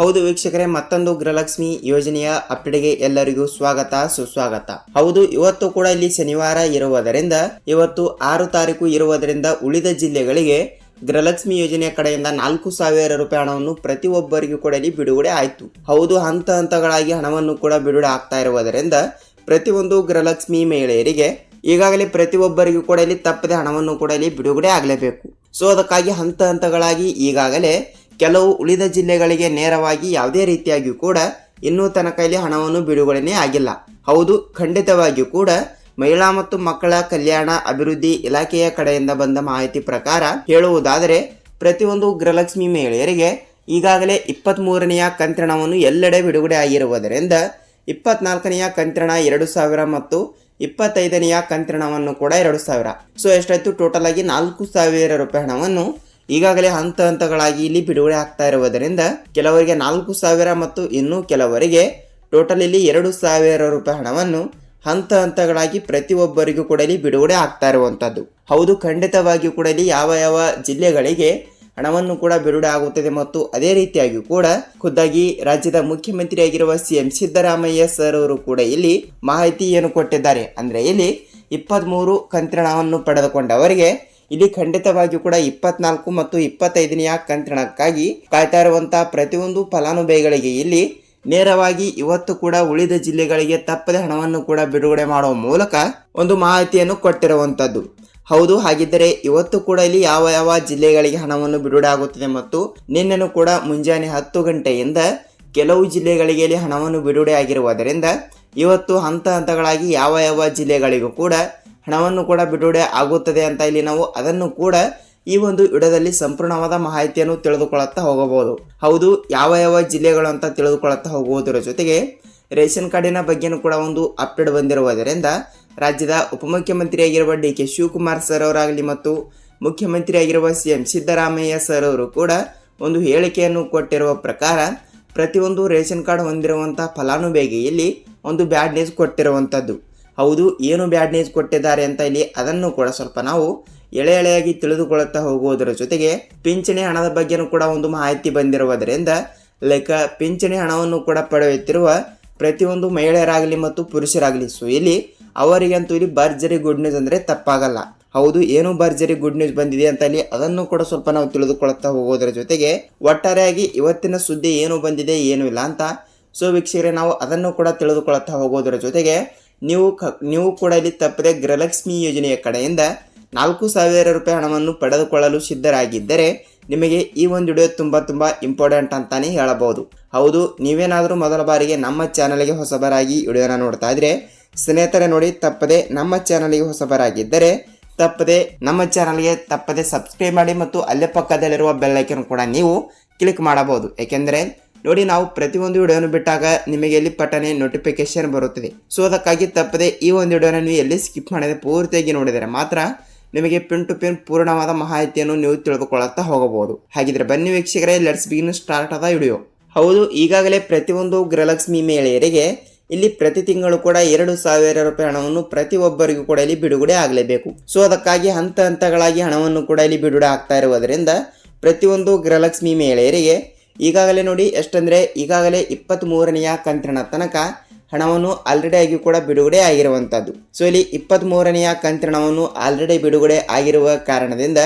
ಹೌದು ವೀಕ್ಷಕರೇ, ಮತ್ತೊಂದು ಗೃಹಲಕ್ಷ್ಮಿ ಯೋಜನೆಯ ಅಪ್ಡೇಟ್ಗೆ ಎಲ್ಲರಿಗೂ ಸ್ವಾಗತ, ಸುಸ್ವಾಗತ. ಹೌದು, ಇವತ್ತು ಕೂಡ ಇಲ್ಲಿ ಶನಿವಾರ ಇರುವುದರಿಂದ, ಇವತ್ತು ಆರು ತಾರೀಕು ಇರುವುದರಿಂದ ಉಳಿದ ಜಿಲ್ಲೆಗಳಿಗೆ ಗೃಹಲಕ್ಷ್ಮಿ ಯೋಜನೆಯ ಕಡೆಯಿಂದ ನಾಲ್ಕು ಸಾವಿರ ರೂಪಾಯಿ ಹಣವನ್ನು ಪ್ರತಿಯೊಬ್ಬರಿಗೂ ಕೂಡ ಇಲ್ಲಿ ಬಿಡುಗಡೆ ಆಯಿತು. ಹೌದು, ಹಂತ ಹಂತಗಳಾಗಿ ಹಣವನ್ನು ಕೂಡ ಬಿಡುಗಡೆ ಆಗ್ತಾ ಇರುವುದರಿಂದ ಪ್ರತಿಯೊಂದು ಗೃಹಲಕ್ಷ್ಮಿ ಮಹಿಳೆಯರಿಗೆ ಈಗಾಗಲೇ ಪ್ರತಿಯೊಬ್ಬರಿಗೂ ಕೂಡ ಇಲ್ಲಿ ತಪ್ಪದೆ ಹಣವನ್ನು ಕೂಡ ಇಲ್ಲಿ ಬಿಡುಗಡೆ ಆಗಲೇಬೇಕು. ಸೊ, ಅದಕ್ಕಾಗಿ ಹಂತ ಹಂತಗಳಾಗಿ ಈಗಾಗಲೇ ಕೆಲವು ಉಳಿದ ಜಿಲ್ಲೆಗಳಿಗೆ ನೇರವಾಗಿ ಯಾವುದೇ ರೀತಿಯಾಗಿಯೂ ಕೂಡ ಇನ್ನೂ ತನಕ ಇಲ್ಲಿ ಹಣವನ್ನು ಬಿಡುಗಡೆನೇ ಆಗಿಲ್ಲ. ಹೌದು, ಖಂಡಿತವಾಗಿಯೂ ಕೂಡ ಮಹಿಳಾ ಮತ್ತು ಮಕ್ಕಳ ಕಲ್ಯಾಣ ಅಭಿವೃದ್ಧಿ ಇಲಾಖೆಯ ಕಡೆಯಿಂದ ಬಂದ ಮಾಹಿತಿ ಪ್ರಕಾರ ಹೇಳುವುದಾದರೆ, ಪ್ರತಿಯೊಂದು ಗೃಹಲಕ್ಷ್ಮಿ ಮಹಿಳೆಯರಿಗೆ ಈಗಾಗಲೇ ಇಪ್ಪತ್ತ್ಮೂರನೆಯ ಕಂತ್ರಣವನ್ನು ಎಲ್ಲೆಡೆ ಬಿಡುಗಡೆ ಆಗಿರುವುದರಿಂದ, ಇಪ್ಪತ್ನಾಲ್ಕನೆಯ ಕಂತ್ರಣ ಎರಡು ಸಾವಿರ ಮತ್ತು ಇಪ್ಪತ್ತೈದನೆಯ ಕಂತ್ರಣವನ್ನು ಕೂಡ ಎರಡು ಸಾವಿರ. ಸೊ ಎಷ್ಟಾಯಿತು ಟೋಟಲ್ ಆಗಿ ನಾಲ್ಕು ಸಾವಿರ ರೂಪಾಯಿ ಹಣವನ್ನು ಈಗಾಗಲೇ ಹಂತ ಹಂತಗಳಾಗಿ ಇಲ್ಲಿ ಬಿಡುಗಡೆ ಆಗ್ತಾ ಇರುವುದರಿಂದ ಕೆಲವರಿಗೆ ನಾಲ್ಕು ಸಾವಿರ ಮತ್ತು ಇನ್ನೂ ಕೆಲವರಿಗೆ ಟೋಟಲ್ ಇಲ್ಲಿ ಎರಡು ಸಾವಿರ ರೂಪಾಯಿ ಹಣವನ್ನು ಹಂತ ಹಂತಗಳಾಗಿ ಪ್ರತಿಯೊಬ್ಬರಿಗೂ ಕೂಡ ಇಲ್ಲಿ ಬಿಡುಗಡೆ ಆಗ್ತಾ ಇರುವಂಥದ್ದು ಹೌದು, ಖಂಡಿತವಾಗಿಯೂ ಕೂಡ ಇಲ್ಲಿ ಯಾವ ಯಾವ ಜಿಲ್ಲೆಗಳಿಗೆ ಹಣವನ್ನು ಕೂಡ ಬಿಡುಗಡೆ ಆಗುತ್ತದೆ ಮತ್ತು ಅದೇ ರೀತಿಯಾಗಿಯೂ ಕೂಡ ಖುದ್ದಾಗಿ ರಾಜ್ಯದ ಮುಖ್ಯಮಂತ್ರಿಯಾಗಿರುವ ಸಿ ಎಂ ಸಿದ್ದರಾಮಯ್ಯ ಸರ್ ಅವರು ಕೂಡ ಇಲ್ಲಿ ಮಾಹಿತಿಯನ್ನು ಕೊಟ್ಟಿದ್ದಾರೆ. ಅಂದ್ರೆ ಇಲ್ಲಿ ಇಪ್ಪತ್ತ್ಮೂರು ಕಂತ್ರಣವನ್ನು ಪಡೆದುಕೊಂಡವರಿಗೆ ಇಲ್ಲಿ ಖಂಡಿತವಾಗಿಯೂ ಕೂಡ ಇಪ್ಪತ್ನಾಲ್ಕು ಮತ್ತು ಇಪ್ಪತ್ತೈದನೆಯ ಕಂತ್ರಣಕ್ಕಾಗಿ ಕಾಯ್ತಾ ಇರುವಂತಹ ಪ್ರತಿಯೊಂದು ಫಲಾನುಭವಿಗಳಿಗೆ ಇಲ್ಲಿ ನೇರವಾಗಿ ಇವತ್ತು ಕೂಡ ಉಳಿದ ಜಿಲ್ಲೆಗಳಿಗೆ ತಪ್ಪದೆ ಹಣವನ್ನು ಕೂಡ ಬಿಡುಗಡೆ ಮಾಡುವ ಮೂಲಕ ಒಂದು ಮಾಹಿತಿಯನ್ನು ಕೊಟ್ಟಿರುವಂತದ್ದು. ಹೌದು, ಹಾಗಿದ್ದರೆ ಇವತ್ತು ಕೂಡ ಇಲ್ಲಿ ಯಾವ ಯಾವ ಜಿಲ್ಲೆಗಳಿಗೆ ಹಣವನ್ನು ಬಿಡುಗಡೆ ಆಗುತ್ತದೆ ಮತ್ತು ನಿನ್ನೆನೂ ಕೂಡ ಮುಂಜಾನೆ ಹತ್ತು ಗಂಟೆಯಿಂದ ಕೆಲವು ಜಿಲ್ಲೆಗಳಿಗೆ ಇಲ್ಲಿ ಹಣವನ್ನು ಬಿಡುಗಡೆ ಆಗಿರುವುದರಿಂದ ಇವತ್ತು ಹಂತ ಹಂತಗಳಾಗಿ ಯಾವ ಯಾವ ಜಿಲ್ಲೆಗಳಿಗೂ ಕೂಡ ಹಣವನ್ನು ಕೂಡ ಬಿಡುಗಡೆ ಆಗುತ್ತದೆ ಅಂತ ಇಲ್ಲಿ ನಾವು ಅದನ್ನು ಕೂಡ ಈ ಒಂದು ವಿಡದಲ್ಲಿ ಸಂಪೂರ್ಣವಾದ ಮಾಹಿತಿಯನ್ನು ತಿಳಿದುಕೊಳ್ಳುತ್ತಾ ಹೋಗಬಹುದು. ಹೌದು, ಯಾವ ಯಾವ ಜಿಲ್ಲೆಗಳು ಅಂತ ತಿಳಿದುಕೊಳ್ಳುತ್ತಾ ಹೋಗುವುದರ ಜೊತೆಗೆ ರೇಷನ್ ಕಾರ್ಡಿನ ಬಗ್ಗೆನೂ ಕೂಡ ಒಂದು ಅಪ್ಡೇಟ್ ಬಂದಿರುವುದರಿಂದ ರಾಜ್ಯದ ಉಪಮುಖ್ಯಮಂತ್ರಿಯಾಗಿರುವ ಡಿ ಕೆ ಶಿವಕುಮಾರ್ ಸರ್ ಅವರಾಗಲಿ ಮತ್ತು ಮುಖ್ಯಮಂತ್ರಿಯಾಗಿರುವ ಸಿ ಎಂ ಸಿದ್ದರಾಮಯ್ಯ ಸರ್ ಅವರು ಕೂಡ ಒಂದು ಹೇಳಿಕೆಯನ್ನು ಕೊಟ್ಟಿರುವ ಪ್ರಕಾರ ಪ್ರತಿಯೊಂದು ರೇಷನ್ ಕಾರ್ಡ್ ಹೊಂದಿರುವಂಥ ಫಲಾನುಭವಿಗೆ ಇಲ್ಲಿ ಒಂದು ಬ್ಯಾಡ್ ನ್ಯೂಸ್ ಕೊಟ್ಟಿರುವಂಥದ್ದು ಹೌದು, ಏನು ಬ್ಯಾಡ್ ನ್ಯೂಸ್ ಕೊಟ್ಟಿದ್ದಾರೆ ಅಂತ ಇಲ್ಲಿ ಅದನ್ನು ಕೂಡ ಸ್ವಲ್ಪ ನಾವು ಎಳೆ ಎಳೆಯಾಗಿ ತಿಳಿದುಕೊಳ್ಳುತ್ತಾ ಹೋಗುವುದರ ಜೊತೆಗೆ ಪಿಂಚಣಿ ಹಣದ ಬಗ್ಗೆನೂ ಕೂಡ ಒಂದು ಮಾಹಿತಿ ಬಂದಿರುವುದರಿಂದ ಲೈಕ್ ಪಿಂಚಣಿ ಹಣವನ್ನು ಕೂಡ ಪಡೆಯುತ್ತಿರುವ ಪ್ರತಿಯೊಂದು ಮಹಿಳೆಯರಾಗಲಿ ಮತ್ತು ಪುರುಷರಾಗಲಿ. ಸೊ ಇಲ್ಲಿ ಅವರಿಗಂತೂ ಇಲ್ಲಿ ಭರ್ಜರಿ ಗುಡ್ ನ್ಯೂಸ್ ಅಂದರೆ ತಪ್ಪಾಗಲ್ಲ. ಹೌದು, ಏನು ಭರ್ಜರಿ ಗುಡ್ ನ್ಯೂಸ್ ಬಂದಿದೆ ಅಂತ ಇಲ್ಲಿ ಅದನ್ನು ಕೂಡ ಸ್ವಲ್ಪ ನಾವು ತಿಳಿದುಕೊಳ್ಳುತ್ತಾ ಹೋಗೋದರ ಜೊತೆಗೆ ಒಟ್ಟಾರೆಯಾಗಿ ಇವತ್ತಿನ ಸುದ್ದಿ ಏನು ಬಂದಿದೆ, ಏನು ಇಲ್ಲ ಅಂತ. ಸೊ ವೀಕ್ಷಕರೇ, ನಾವು ಅದನ್ನು ಕೂಡ ತಿಳಿದುಕೊಳ್ಳುತ್ತಾ ಹೋಗೋದರ ಜೊತೆಗೆ ನೀವು ಕ, ನೀವು ಕೂಡ ಇಲ್ಲಿ ತಪ್ಪದೆ. ಗೃಹಲಕ್ಷ್ಮಿ ಯೋಜನೆಯ ಕಡೆಯಿಂದ ನಾಲ್ಕು ಸಾವಿರ ರೂಪಾಯಿ ಹಣವನ್ನು ಪಡೆದುಕೊಳ್ಳಲು ಸಿದ್ಧರಾಗಿದ್ದರೆ ನಿಮಗೆ ಈ ಒಂದು ವಿಡಿಯೋ ತುಂಬ ತುಂಬ ಇಂಪಾರ್ಟೆಂಟ್ ಅಂತಾನೆ ಹೇಳಬಹುದು. ಹೌದು, ನೀವೇನಾದರೂ ಮೊದಲ ಬಾರಿಗೆ ನಮ್ಮ ಚಾನಲ್ಗೆ ಹೊಸಬರಾಗಿ ವಿಡಿಯೋನ ನೋಡ್ತಾ ಇದ್ರೆ, ಸ್ನೇಹಿತರೆ ನೋಡಿ, ತಪ್ಪದೆ ನಮ್ಮ ಚಾನಲ್ಗೆ ಹೊಸಬರಾಗಿದ್ದರೆ, ತಪ್ಪದೆ ನಮ್ಮ ಚಾನಲ್ಗೆ ತಪ್ಪದೆ ಸಬ್ಸ್ಕ್ರೈಬ್ ಮಾಡಿ ಮತ್ತು ಅಲ್ಲೇ ಪಕ್ಕದಲ್ಲಿರುವ ಬೆಲ್ಲೈಕನ್ ಕೂಡ ನೀವು ಕ್ಲಿಕ್ ಮಾಡಬಹುದು. ಏಕೆಂದರೆ ನೋಡಿ, ನಾವು ಪ್ರತಿಯೊಂದು ವಿಡಿಯೋನು ಬಿಟ್ಟಾಗ ನಿಮಗೆ ಎಲ್ಲಿ ಪಟ್ಟನೆ ನೋಟಿಫಿಕೇಶನ್ ಬರುತ್ತದೆ. ಸೊ ಅದಕ್ಕಾಗಿ ತಪ್ಪದೆ ಈ ಒಂದು ವಿಡಿಯೋನ ನೀವು ಎಲ್ಲಿ ಸ್ಕಿಪ್ ಮಾಡದೆ ಪೂರ್ತಿಯಾಗಿ ನೋಡಿದರೆ ಮಾತ್ರ ನಿಮಗೆ ಪಿನ್ ಟು ಪಿನ್ ಪೂರ್ಣವಾದ ಮಾಹಿತಿಯನ್ನು ನೀವು ತಿಳಿದುಕೊಳ್ಳುತ್ತಾ ಹೋಗಬಹುದು. ಹಾಗಿದ್ರೆ ಬನ್ನಿ ವೀಕ್ಷಕರೇ ಲೆಟ್ಸ್ ಬಿಗಿನ್ ಸ್ಟಾರ್ಟ್ ಆದ ವಿಡಿಯೋ. ಹೌದು, ಈಗಾಗಲೇ ಪ್ರತಿಯೊಂದು ಗೃಹಲಕ್ಷ್ಮಿ ಮಹಿಳೆಯರಿಗೆ ಇಲ್ಲಿ ಪ್ರತಿ ತಿಂಗಳು ಕೂಡ ಎರಡು ಸಾವಿರ ರೂಪಾಯಿ ಹಣವನ್ನು ಪ್ರತಿಯೊಬ್ಬರಿಗೂ ಕೂಡ ಇಲ್ಲಿ ಬಿಡುಗಡೆ ಆಗಲೇಬೇಕು. ಸೊ ಅದಕ್ಕಾಗಿ ಹಂತ ಹಂತಗಳಾಗಿ ಹಣವನ್ನು ಕೂಡ ಇಲ್ಲಿ ಬಿಡುಗಡೆ ಆಗ್ತಾ ಇರುವುದರಿಂದ ಪ್ರತಿಯೊಂದು ಗೃಹಲಕ್ಷ್ಮಿ ಮಹಿಳೆಯರಿಗೆ ಈಗಾಗಲೇ ನೋಡಿ ಎಷ್ಟಂದರೆ ಈಗಾಗಲೇ ಇಪ್ಪತ್ತ್ ಮೂರನೆಯ ಕಂತಿನ ತನಕ ಹಣವನ್ನು ಆಲ್ರೆಡಿ ಆಗಿ ಕೂಡ ಬಿಡುಗಡೆ ಆಗಿರುವಂಥದ್ದು ಸೊ ಇಲ್ಲಿ ಇಪ್ಪತ್ತ್ ಮೂರನೆಯ ಕಂತ್ರಣವನ್ನು ಆಲ್ರೆಡಿ ಬಿಡುಗಡೆ ಆಗಿರುವ ಕಾರಣದಿಂದ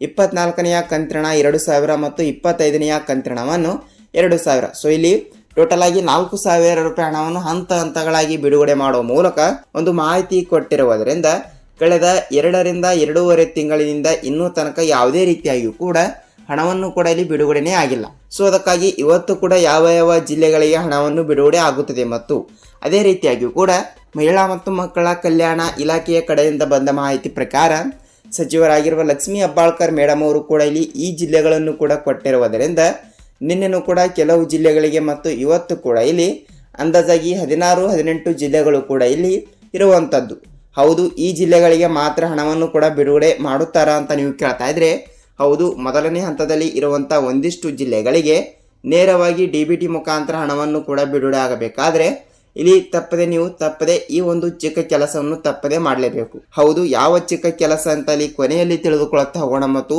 ಇಪ್ಪತ್ನಾಲ್ಕನೆಯ ಕಂತ್ರಣ ಎರಡು ಸಾವಿರ ಮತ್ತು ಇಪ್ಪತ್ತೈದನೆಯ ಕಂತ್ರಣವನ್ನು ಎರಡು ಸಾವಿರ. ಸೊ ಇಲ್ಲಿ ಟೋಟಲ್ ಆಗಿ ನಾಲ್ಕು ಸಾವಿರ ರೂಪಾಯಿ ಹಣವನ್ನು ಹಂತ ಹಂತಗಳಾಗಿ ಬಿಡುಗಡೆ ಮಾಡುವ ಮೂಲಕ ಒಂದು ಮಾಹಿತಿ ಕೊಟ್ಟಿರುವುದರಿಂದ, ಕಳೆದ ಎರಡರಿಂದ ಎರಡೂವರೆ ತಿಂಗಳಿನಿಂದ ಇನ್ನೂ ತನಕ ಯಾವುದೇ ರೀತಿಯಾಗಿಯೂ ಕೂಡ ಹಣವನ್ನು ಕೂಡ ಇಲ್ಲಿ ಬಿಡುಗಡೆನೇ ಆಗಿಲ್ಲ. ಸೊ ಅದಕ್ಕಾಗಿ ಇವತ್ತು ಕೂಡ ಯಾವ ಯಾವ ಜಿಲ್ಲೆಗಳಿಗೆ ಹಣವನ್ನು ಬಿಡುಗಡೆ ಆಗುತ್ತದೆ ಮತ್ತು ಅದೇ ರೀತಿಯಾಗಿಯೂ ಕೂಡ ಮಹಿಳಾ ಮತ್ತು ಮಕ್ಕಳ ಕಲ್ಯಾಣ ಇಲಾಖೆಯ ಕಡೆಯಿಂದ ಬಂದ ಮಾಹಿತಿ ಪ್ರಕಾರ ಸಚಿವರಾಗಿರುವ ಲಕ್ಷ್ಮೀ ಅಬ್ಬಾಳ್ಕರ್ ಮೇಡಮ್ ಅವರು ಕೂಡ ಇಲ್ಲಿ ಈ ಜಿಲ್ಲೆಗಳನ್ನು ಕೂಡ ಕೊಟ್ಟಿರುವುದರಿಂದ ನಿನ್ನೆನೂ ಕೂಡ ಕೆಲವು ಜಿಲ್ಲೆಗಳಿಗೆ ಮತ್ತು ಇವತ್ತು ಕೂಡ ಇಲ್ಲಿ ಅಂದಾಜಾಗಿ ಹದಿನಾರು, ಹದಿನೆಂಟು ಜಿಲ್ಲೆಗಳು ಕೂಡ ಇಲ್ಲಿ ಇರುವಂಥದ್ದು ಹೌದು, ಈ ಜಿಲ್ಲೆಗಳಿಗೆ ಮಾತ್ರ ಹಣವನ್ನು ಕೂಡ ಬಿಡುಗಡೆ ಮಾಡುತ್ತಾರಾ ಅಂತ ನೀವು ಕೇಳ್ತಾ ಇದ್ರೆ ಹೌದು, ಮೊದಲನೇ ಹಂತದಲ್ಲಿ ಇರುವಂಥ ಒಂದಿಷ್ಟು ಜಿಲ್ಲೆಗಳಿಗೆ ನೇರವಾಗಿ ಡಿ ಬಿ ಟಿ ಮುಖಾಂತರ ಹಣವನ್ನು ಕೂಡ ಬಿಡುಗಡೆ ಆಗಬೇಕಾದ್ರೆ ಇಲ್ಲಿ ತಪ್ಪದೆ ನೀವು ತಪ್ಪದೆ ಈ ಒಂದು ಚಿಕ್ಕ ಕೆಲಸವನ್ನು ತಪ್ಪದೆ ಮಾಡಲೇಬೇಕು. ಹೌದು, ಯಾವ ಚಿಕ್ಕ ಕೆಲಸ ಅಂತ ಅಲ್ಲಿ ಕೊನೆಯಲ್ಲಿ ತಿಳಿದುಕೊಳ್ಳುತ್ತಾ ಹೋಗೋಣ ಮತ್ತು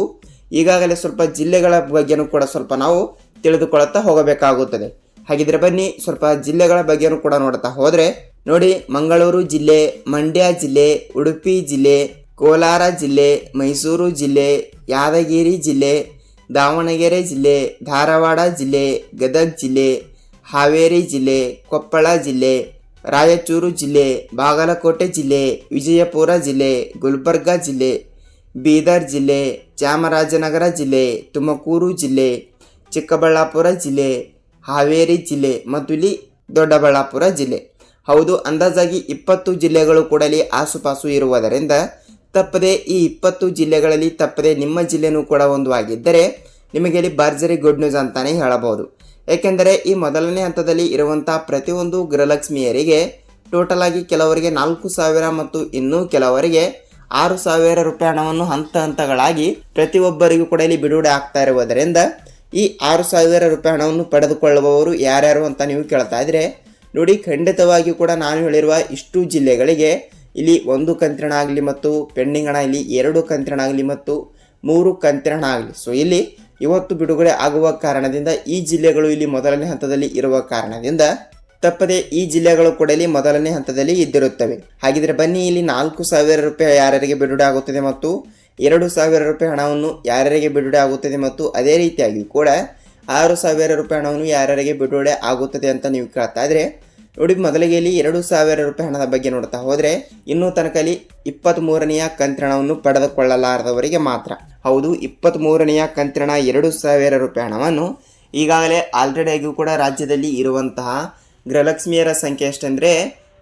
ಈಗಾಗಲೇ ಸ್ವಲ್ಪ ಜಿಲ್ಲೆಗಳ ಬಗ್ಗೆನೂ ಕೂಡ ಸ್ವಲ್ಪ ನಾವು ತಿಳಿದುಕೊಳ್ಳುತ್ತಾ ಹೋಗಬೇಕಾಗುತ್ತದೆ. ಹಾಗಿದ್ರೆ ಬನ್ನಿ, ಸ್ವಲ್ಪ ಜಿಲ್ಲೆಗಳ ಬಗ್ಗೆನೂ ಕೂಡ ನೋಡ್ತಾ ಹೋದರೆ ನೋಡಿ, ಮಂಗಳೂರು ಜಿಲ್ಲೆ, ಮಂಡ್ಯ ಜಿಲ್ಲೆ, ಉಡುಪಿ ಜಿಲ್ಲೆ ಕೋಲಾರ ಜಿಲ್ಲೆ, ಮೈಸೂರು ಜಿಲ್ಲೆ, ಯಾದಗಿರಿ ಜಿಲ್ಲೆ, ದಾವಣಗೆರೆ ಜಿಲ್ಲೆ, ಧಾರವಾಡ ಜಿಲ್ಲೆ, ಗದಗ ಜಿಲ್ಲೆ, ಹಾವೇರಿ ಜಿಲ್ಲೆ, ಕೊಪ್ಪಳ ಜಿಲ್ಲೆ, ರಾಯಚೂರು ಜಿಲ್ಲೆ, ಬಾಗಲಕೋಟೆ ಜಿಲ್ಲೆ, ವಿಜಯಪುರ ಜಿಲ್ಲೆ, ಗುಲ್ಬರ್ಗ ಜಿಲ್ಲೆ, ಬೀದರ್ ಜಿಲ್ಲೆ, ಚಾಮರಾಜನಗರ ಜಿಲ್ಲೆ, ತುಮಕೂರು ಜಿಲ್ಲೆ, ಚಿಕ್ಕಬಳ್ಳಾಪುರ ಜಿಲ್ಲೆ, ಹಾವೇರಿ ಜಿಲ್ಲೆ ಮತ್ತು ಇಲ್ಲಿ ದೊಡ್ಡಬಳ್ಳಾಪುರ ಜಿಲ್ಲೆ. ಹೌದು, ಅಂದಾಜಾಗಿ ಇಪ್ಪತ್ತು ಜಿಲ್ಲೆಗಳು ಕೂಡ ಇಲ್ಲಿ ಆಸುಪಾಸು ಇರುವುದರಿಂದ ತಪ್ಪದೆ ಈ ಇಪ್ಪತ್ತು ಜಿಲ್ಲೆಗಳಲ್ಲಿ ತಪ್ಪದೆ ನಿಮ್ಮ ಜಿಲ್ಲೆನೂ ಕೂಡ ಒಂದು ಆಗಿದ್ದರೆ ನಿಮಗೆ ಇಲ್ಲಿ ಭರ್ಜರಿ ಗುಡ್ ನ್ಯೂಸ್ ಅಂತಾನೆ ಹೇಳಬಹುದು. ಏಕೆಂದರೆ ಈ ಮೊದಲನೇ ಹಂತದಲ್ಲಿ ಇರುವಂಥ ಪ್ರತಿಯೊಂದು ಗೃಹಲಕ್ಷ್ಮಿಯರಿಗೆ ಟೋಟಲ್ ಆಗಿ ಕೆಲವರಿಗೆ ನಾಲ್ಕು ಸಾವಿರ ಮತ್ತು ಇನ್ನೂ ಕೆಲವರಿಗೆ ಆರು ಸಾವಿರ ರೂಪಾಯಿ ಹಣವನ್ನು ಹಂತ ಹಂತಗಳಾಗಿ ಪ್ರತಿಯೊಬ್ಬರಿಗೂ ಕೂಡ ಇಲ್ಲಿ ಬಿಡುಗಡೆ ಆಗ್ತಾ ಇರುವುದರಿಂದ ಈ ಆರು ಸಾವಿರ ರೂಪಾಯಿ ಹಣವನ್ನು ಪಡೆದುಕೊಳ್ಳುವವರು ಯಾರ್ಯಾರು ಅಂತ ನೀವು ಕೇಳ್ತಾ ಇದ್ರೆ ನೋಡಿ, ಖಂಡಿತವಾಗಿಯೂ ಕೂಡ ನಾನು ಹೇಳಿರುವ ಇಷ್ಟು ಜಿಲ್ಲೆಗಳಿಗೆ ಇಲ್ಲಿ ಒಂದು ಕಂತಿನ ಆಗಲಿ ಮತ್ತು ಪೆಂಡಿಂಗ್ ಹಣ ಇಲ್ಲಿ ಎರಡು ಕಂತಿನ ಆಗಲಿ ಮತ್ತು ಮೂರು ಕಂತಿನ ಆಗಲಿ. ಸೊ ಇಲ್ಲಿ ಇವತ್ತು ಬಿಡುಗಡೆ ಆಗುವ ಕಾರಣದಿಂದ ಈ ಜಿಲ್ಲೆಗಳು ಇಲ್ಲಿ ಮೊದಲನೇ ಹಂತದಲ್ಲಿ ಇರುವ ಕಾರಣದಿಂದ ತಪ್ಪದೆ ಈ ಜಿಲ್ಲೆಗಳು ಕೂಡ ಇಲ್ಲಿ ಮೊದಲನೇ ಹಂತದಲ್ಲಿ ಇದ್ದಿರುತ್ತವೆ. ಹಾಗಿದ್ರೆ ಬನ್ನಿ, ಇಲ್ಲಿ ನಾಲ್ಕು ಸಾವಿರ ರೂಪಾಯಿ ಯಾರ್ಯಾರಿಗೆ ಬಿಡುಗಡೆ ಆಗುತ್ತದೆ ಮತ್ತು ಎರಡು ಸಾವಿರ ರೂಪಾಯಿ ಹಣವನ್ನು ಯಾರ್ಯಾರಿಗೆ ಬಿಡುಗಡೆ ಆಗುತ್ತದೆ ಮತ್ತು ಅದೇ ರೀತಿಯಾಗಿ ಕೂಡ ಆರು ಸಾವಿರ ರೂಪಾಯಿ ಹಣವನ್ನು ಯಾರ್ಯಾರಿಗೆ ಬಿಡುಗಡೆ ಆಗುತ್ತದೆ ಅಂತ ನೀವು ಕೇಳ್ತಾ ಇದ್ರೆ ನೋಡಿ ಮೊದಲಿಗೆ ಇಲ್ಲಿ ಎರಡು ಸಾವಿರ ರೂಪಾಯಿ ಹಣದ ಬಗ್ಗೆ ನೋಡ್ತಾ ಹೋದರೆ ಇನ್ನೂ ತನಕ ಇಲ್ಲಿ ಇಪ್ಪತ್ತ್ ಮೂರನೆಯ ಕಂತಿನವನ್ನು ಪಡೆದುಕೊಳ್ಳಲಾರದವರಿಗೆ ಮಾತ್ರ. ಹೌದು ಇಪ್ಪತ್ತ್ಮೂರನೆಯ ಕಂತ್ರಣ ಎರಡು ಸಾವಿರ ರೂಪಾಯಿ ಹಣವನ್ನು ಈಗಾಗಲೇ ಆಲ್ರೆಡಿ ಆಗಿಯೂ ಕೂಡ ರಾಜ್ಯದಲ್ಲಿ ಇರುವಂತಹ ಗೃಹಲಕ್ಷ್ಮಿಯರ ಸಂಖ್ಯೆ ಎಷ್ಟೆಂದರೆ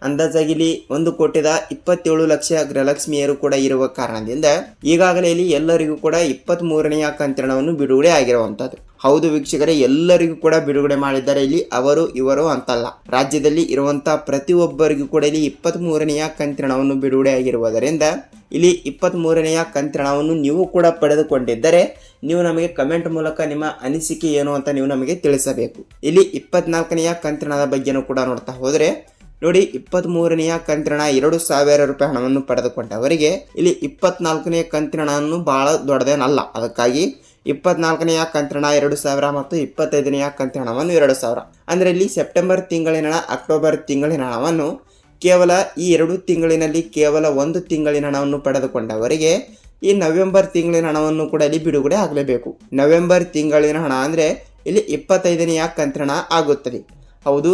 ಅಂದಾಜಾಗಿಲಿ ಒಂದು ಕೋಟಿದ ಇಪ್ಪತ್ತೇಳು ಲಕ್ಷ ಗೃಹಲಕ್ಷ್ಮಿಯರು ಕೂಡ ಇರುವ ಕಾರಣದಿಂದ ಈಗಾಗಲೇ ಇಲ್ಲಿ ಎಲ್ಲರಿಗೂ ಕೂಡ ಇಪ್ಪತ್ತ್ ಮೂರನೆಯ ಕಂತ್ರಣವನ್ನು ಬಿಡುಗಡೆ ಆಗಿರುವಂಥದ್ದು ಹೌದು ವೀಕ್ಷಕರೇ, ಎಲ್ಲರಿಗೂ ಕೂಡ ಬಿಡುಗಡೆ ಮಾಡಿದ್ದಾರೆ ಇಲ್ಲಿ ಅವರು, ಇವರು ಅಂತಲ್ಲ. ರಾಜ್ಯದಲ್ಲಿ ಇರುವಂತಹ ಪ್ರತಿಯೊಬ್ಬರಿಗೂ ಕೂಡ ಇಲ್ಲಿ ಇಪ್ಪತ್ತ್ ಮೂರನೆಯ ಕಂತಿನವನ್ನು ಬಿಡುಗಡೆ ಆಗಿರುವುದರಿಂದ ಇಲ್ಲಿ ಇಪ್ಪತ್ತ್ ಮೂರನೆಯ ಕಂತಿನವನ್ನು ನೀವು ಕೂಡ ಪಡೆದುಕೊಂಡಿದ್ದರೆ ನೀವು ನಮಗೆ ಕಮೆಂಟ್ ಮೂಲಕ ನಿಮ್ಮ ಅನಿಸಿಕೆ ಏನು ಅಂತ ನೀವು ನಮಗೆ ತಿಳಿಸಬೇಕು. ಇಲ್ಲಿ ಇಪ್ಪತ್ನಾಲ್ಕನೆಯ ಕಂತಿನದ ಬಗ್ಗೆನೂ ಕೂಡ ನೋಡ್ತಾ ಹೋದರೆ, ನೋಡಿ ಇಪ್ಪತ್ತ್ ಮೂರನೆಯ ಕಂತಿನ ಎರಡು ಸಾವಿರ ರೂಪಾಯಿ ಹಣವನ್ನು ಪಡೆದುಕೊಂಡವರಿಗೆ ಇಲ್ಲಿ ಇಪ್ಪತ್ನಾಲ್ಕನೆಯ ಕಂತ್ರಣವನ್ನು ಬಹಳ ದೊಡ್ಡದೇನಲ್ಲ. ಅದಕ್ಕಾಗಿ ಇಪ್ಪತ್ನಾಲ್ಕನೆಯ ಕಂತ್ರಣ, ಎರಡು ಸಾವಿರ ಮತ್ತು ಇಪ್ಪತ್ತೈದನೆಯ ಕಂತ್ರಣವನ್ನು ಎರಡು ಸಾವಿರ. ಅಂದರೆ ಇಲ್ಲಿ ಸೆಪ್ಟೆಂಬರ್ ತಿಂಗಳಿನ ಹಣ ಅಕ್ಟೋಬರ್ ತಿಂಗಳಿನ ಹಣವನ್ನು ಕೇವಲ ಈ ಎರಡು ತಿಂಗಳಿನಲ್ಲಿ ಕೇವಲ ಒಂದು ತಿಂಗಳಿನ ಹಣವನ್ನು ಪಡೆದುಕೊಂಡವರಿಗೆ ಈ ನವೆಂಬರ್ ತಿಂಗಳಿನ ಹಣವನ್ನು ಕೂಡ ಇಲ್ಲಿ ಬಿಡುಗಡೆ ಆಗಲೇಬೇಕು. ನವೆಂಬರ್ ತಿಂಗಳಿನ ಹಣ ಅಂದರೆ ಇಲ್ಲಿ ಇಪ್ಪತ್ತೈದನೆಯ ಕಂತ್ರಣ ಆಗುತ್ತದೆ. ಹೌದು,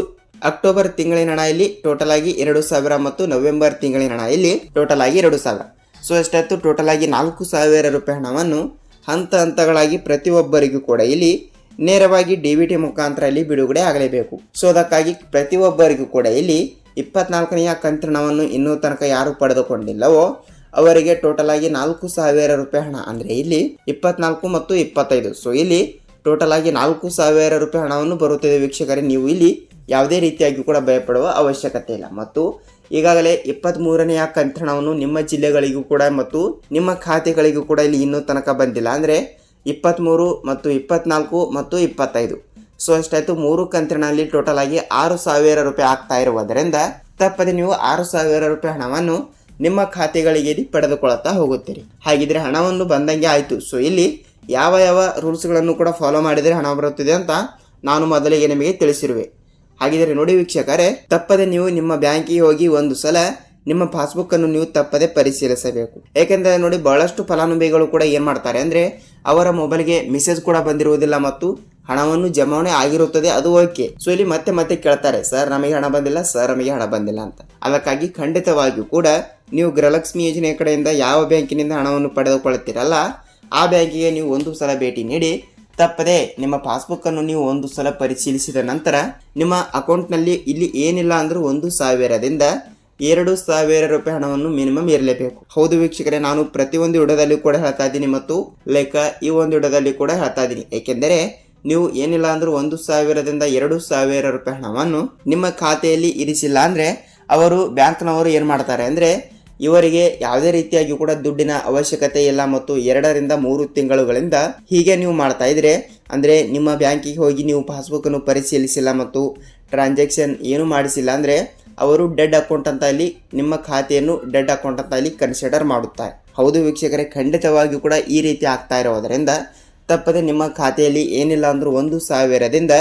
ಅಕ್ಟೋಬರ್ ತಿಂಗಳಿನ ಹಣ ಇಲ್ಲಿ ಟೋಟಲ್ ಆಗಿ ಎರಡು ಸಾವಿರ ಮತ್ತು ನವೆಂಬರ್ ತಿಂಗಳಿನ ಹಣ ಇಲ್ಲಿ ಟೋಟಲ್ ಆಗಿ ಎರಡು ಸಾವಿರ. ಸೊ ಎಷ್ಟಾಯ್ತು ಟೋಟಲ್ ಆಗಿ ನಾಲ್ಕು ಸಾವಿರ ರೂಪಾಯಿ ಹಣವನ್ನು ಹಂತ ಹಂತಗಳಾಗಿ ಪ್ರತಿಯೊಬ್ಬರಿಗೂ ಕೂಡ ಇಲ್ಲಿ ನೇರವಾಗಿ ಡಿ ಬಿ ಟಿ ಮುಖಾಂತರ ಇಲ್ಲಿ ಬಿಡುಗಡೆ ಆಗಲೇಬೇಕು. ಸೊ ಅದಕ್ಕಾಗಿ ಪ್ರತಿಯೊಬ್ಬರಿಗೂ ಕೂಡ ಇಲ್ಲಿ ಇಪ್ಪತ್ನಾಲ್ಕನೆಯ ಕಂತ್ರಣವನ್ನು ಇನ್ನೂ ತನಕ ಯಾರು ಪಡೆದುಕೊಂಡಿಲ್ಲವೋ, ಅವರಿಗೆ ಟೋಟಲ್ ಆಗಿ ನಾಲ್ಕು ಸಾವಿರ ರೂಪಾಯಿ ಹಣ. ಅಂದರೆ ಇಲ್ಲಿ ಇಪ್ಪತ್ನಾಲ್ಕು ಮತ್ತು ಇಪ್ಪತ್ತೈದು. ಸೊ ಇಲ್ಲಿ ಟೋಟಲ್ ಆಗಿ ನಾಲ್ಕು ಸಾವಿರ ರೂಪಾಯಿ ಹಣವನ್ನು ಬರುತ್ತದೆ ವೀಕ್ಷಕರೇ. ನೀವು ಇಲ್ಲಿ ಯಾವುದೇ ರೀತಿಯಾಗಿ ಕೂಡ ಭಯಪಡುವ ಅವಶ್ಯಕತೆ ಇಲ್ಲ. ಮತ್ತು ಈಗಾಗಲೇ ಇಪ್ಪತ್ತ್ ಮೂರನೆಯ ಕಂತ್ರಣವನ್ನು ನಿಮ್ಮ ಜಿಲ್ಲೆಗಳಿಗೂ ಕೂಡ ಮತ್ತು ನಿಮ್ಮ ಖಾತೆಗಳಿಗೂ ಕೂಡ ಇಲ್ಲಿ ಇನ್ನೂ ತನಕ ಬಂದಿಲ್ಲ. ಅಂದರೆ ಇಪ್ಪತ್ತ್ಮೂರು ಮತ್ತು ಇಪ್ಪತ್ನಾಲ್ಕು ಮತ್ತು ಇಪ್ಪತ್ತೈದು. ಸೊ ಅಷ್ಟಾಯಿತು. ಮೂರು ಕಂತ್ರಿನಲ್ಲಿ ಟೋಟಲ್ ಆಗಿ ಆರು ಸಾವಿರ ರೂಪಾಯಿ ಆಗ್ತಾ ಇರುವುದರಿಂದ ತಪ್ಪದೆ ನೀವು ಆರು ಸಾವಿರ ರೂಪಾಯಿ ಹಣವನ್ನು ನಿಮ್ಮ ಖಾತೆಗಳಿಗೆ ಪಡೆದುಕೊಳ್ಳುತ್ತಾ ಹೋಗುತ್ತೀರಿ. ಹಾಗಿದ್ರೆ ಹಣವನ್ನು ಬಂದಂಗೆ ಆಯಿತು. ಸೊ ಇಲ್ಲಿ ಯಾವ ಯಾವ ರೂಲ್ಸ್ಗಳನ್ನು ಕೂಡ ಫಾಲೋ ಮಾಡಿದರೆ ಹಣ ಬರುತ್ತಿದೆ ಅಂತ ನಾನು ಮೊದಲಿಗೆ ನಿಮಗೆ ತಿಳಿಸಿರುವೆ. ಹಾಗಿದ್ರೆ ನೋಡಿ ವೀಕ್ಷಕರೇ, ತಪ್ಪದೆ ನೀವು ನಿಮ್ಮ ಬ್ಯಾಂಕಿಗೆ ಹೋಗಿ ಒಂದು ಸಲ ನಿಮ್ಮ ಪಾಸ್ಬುಕ್ ಅನ್ನು ನೀವು ತಪ್ಪದೆ ಪರಿಶೀಲಿಸಬೇಕು. ಏಕೆಂದರೆ ನೋಡಿ ಬಹಳಷ್ಟು ಫಲಾನುಭವಿಗಳು ಕೂಡ ಏನು ಮಾಡ್ತಾರೆ ಅಂದರೆ, ಅವರ ಮೊಬೈಲ್ಗೆ ಮೆಸೇಜ್ ಕೂಡ ಬಂದಿರುವುದಿಲ್ಲ ಮತ್ತು ಹಣವನ್ನು ಜಮಾವಣೆ ಆಗಿರುತ್ತದೆ, ಅದು ಓಕೆ. ಸೊ ಇಲ್ಲಿ ಮತ್ತೆ ಮತ್ತೆ ಕೇಳ್ತಾರೆ, ಸರ್, ನಮಗೆ ಹಣ ಬಂದಿಲ್ಲ, ಸರ್, ನಮಗೆ ಹಣ ಬಂದಿಲ್ಲ ಅಂತ. ಅದಕ್ಕಾಗಿ ಖಂಡಿತವಾಗಿಯೂ ಕೂಡ ನೀವು ಗೃಹಲಕ್ಷ್ಮಿ ಯೋಜನೆ ಕಡೆಯಿಂದ ಯಾವ ಬ್ಯಾಂಕಿನಿಂದ ಹಣವನ್ನು ಪಡೆದುಕೊಳ್ಳುತ್ತೀರಲ್ಲ, ಆ ಬ್ಯಾಂಕಿಗೆ ನೀವು ಒಂದು ಸಲ ಭೇಟಿ ನೀಡಿ ತಪ್ಪದೆ ನಿಮ್ಮ ಪಾಸ್ಬುಕ್ ಅನ್ನು ನೀವು ಒಂದು ಸಲ ಪರಿಶೀಲಿಸಿದ ನಂತರ ನಿಮ್ಮ ಅಕೌಂಟ್ನಲ್ಲಿ ಇಲ್ಲಿ ಏನಿಲ್ಲ ಅಂದ್ರೆ ಒಂದು ಸಾವಿರದಿಂದ ಎರಡು ಸಾವಿರ ರೂಪಾಯಿ ಹಣವನ್ನು ಮಿನಿಮಮ್ ಇರಲೇಬೇಕು ಹೌದು ವೀಕ್ಷಕರೇ, ನಾನು ಪ್ರತಿಯೊಂದು ವಿಡಿಯೋದಲ್ಲಿ ಕೂಡ ಹೇಳ್ತಾ ಇದ್ದೀನಿ ಮತ್ತು ಲೈಕ್ ಈ ಒಂದು ವಿಡಿಯೋದಲ್ಲಿ ಕೂಡ ಹೇಳ್ತಾ ಇದ್ದೀನಿ. ಏಕೆಂದರೆ ನೀವು ಏನಿಲ್ಲ ಅಂದ್ರೆ ಒಂದು ಸಾವಿರದಿಂದ ಎರಡು ಸಾವಿರ ರೂಪಾಯಿ ಹಣವನ್ನು ನಿಮ್ಮ ಖಾತೆಯಲ್ಲಿ ಇರಿಸಿಲ್ಲ ಅಂದ್ರೆ ಅವರು ಬ್ಯಾಂಕ್ನವರು ಏನು ಮಾಡ್ತಾರೆ ಅಂದ್ರೆ ಇವರಿಗೆ ಯಾವುದೇ ರೀತಿಯಾಗಿ ಕೂಡ ದುಡ್ಡಿನ ಅವಶ್ಯಕತೆ ಇಲ್ಲ ಮತ್ತು ಎರಡರಿಂದ ಮೂರು ತಿಂಗಳುಗಳಿಂದ ಹೀಗೆ ನೀವು ಮಾಡ್ತಾ ಇದ್ರೆ, ಅಂದರೆ ನಿಮ್ಮ ಬ್ಯಾಂಕಿಗೆ ಹೋಗಿ ನೀವು ಪಾಸ್ಬುಕ್ ಅನ್ನು ಪರಿಶೀಲಿಸಿಲ್ಲ ಮತ್ತು ಟ್ರಾನ್ಸಾಕ್ಷನ್ ಏನು ಮಾಡಿಸಿಲ್ಲ ಅಂದರೆ ಅವರು ಡೆಡ್ ಅಕೌಂಟ್ ಅಂತ ಇಲ್ಲಿ ನಿಮ್ಮ ಖಾತೆಯನ್ನು ಡೆಡ್ ಅಕೌಂಟ್ ಅಂತ ಇಲ್ಲಿ ಕನ್ಸಿಡರ್ ಮಾಡುತ್ತಾರೆ. ಹೌದು ವೀಕ್ಷಕರೇ, ಖಂಡಿತವಾಗಿಯೂ ಕೂಡ ಈ ರೀತಿ ಆಗ್ತಾ ಇರೋದರಿಂದ ತಪ್ಪದೆ ನಿಮ್ಮ ಖಾತೆಯಲ್ಲಿ ಏನಿಲ್ಲ ಅಂದರೂ ಒಂದು ಸಾವಿರದಿಂದ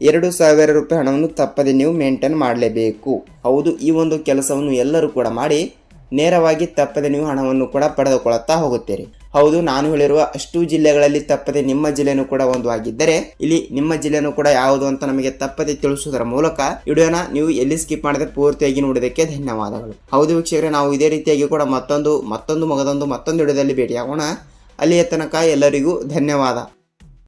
ಎರಡು ಸಾವಿರ ರೂಪಾಯಿ ಹಣವನ್ನು ತಪ್ಪದೆ ನೀವು ಮೇಂಟೈನ್ ಮಾಡಲೇಬೇಕು. ಹೌದು, ಈ ಒಂದು ಕೆಲಸವನ್ನು ಎಲ್ಲರೂ ಕೂಡ ಮಾಡಿ ನೇರವಾಗಿ ತಪ್ಪದೆ ನೀವು ಹಣವನ್ನು ಕೂಡ ಪಡೆದುಕೊಳ್ಳುತ್ತಾ ಹೋಗುತ್ತೀರಿ. ಹೌದು, ನಾನು ಹೇಳಿರುವ ಅಷ್ಟು ಜಿಲ್ಲೆಗಳಲ್ಲಿ ತಪ್ಪದೆ ನಿಮ್ಮ ಜಿಲ್ಲೆನೂ ಕೂಡ ಒಂದು ಆಗಿದ್ದರೆ, ಇಲ್ಲಿ ನಿಮ್ಮ ಜಿಲ್ಲೆನೂ ಕೂಡ ಯಾವುದು ಅಂತ ನಮಗೆ ತಪ್ಪದೆ ತಿಳಿಸುವುದರ ಮೂಲಕ ವಿಡಿಯೋನ ನೀವು ಎಲ್ಲಿ ಸ್ಕಿಪ್ ಮಾಡದೆ ಪೂರ್ತಿಯಾಗಿ ನೋಡೋದಕ್ಕೆ ಧನ್ಯವಾದಗಳು. ಹೌದು ವೀಕ್ಷಕರೇ, ನಾವು ಇದೇ ರೀತಿಯಾಗಿ ಕೂಡ ಮತ್ತೊಂದು ಮತ್ತೊಂದು ಮಗದೊಂದು ಮತ್ತೊಂದು ವಿಡಿಯೋದಲ್ಲಿ ಭೇಟಿಯಾಗೋಣ. ಅಲ್ಲಿಯ ತನಕ ಎಲ್ಲರಿಗೂ ಧನ್ಯವಾದ.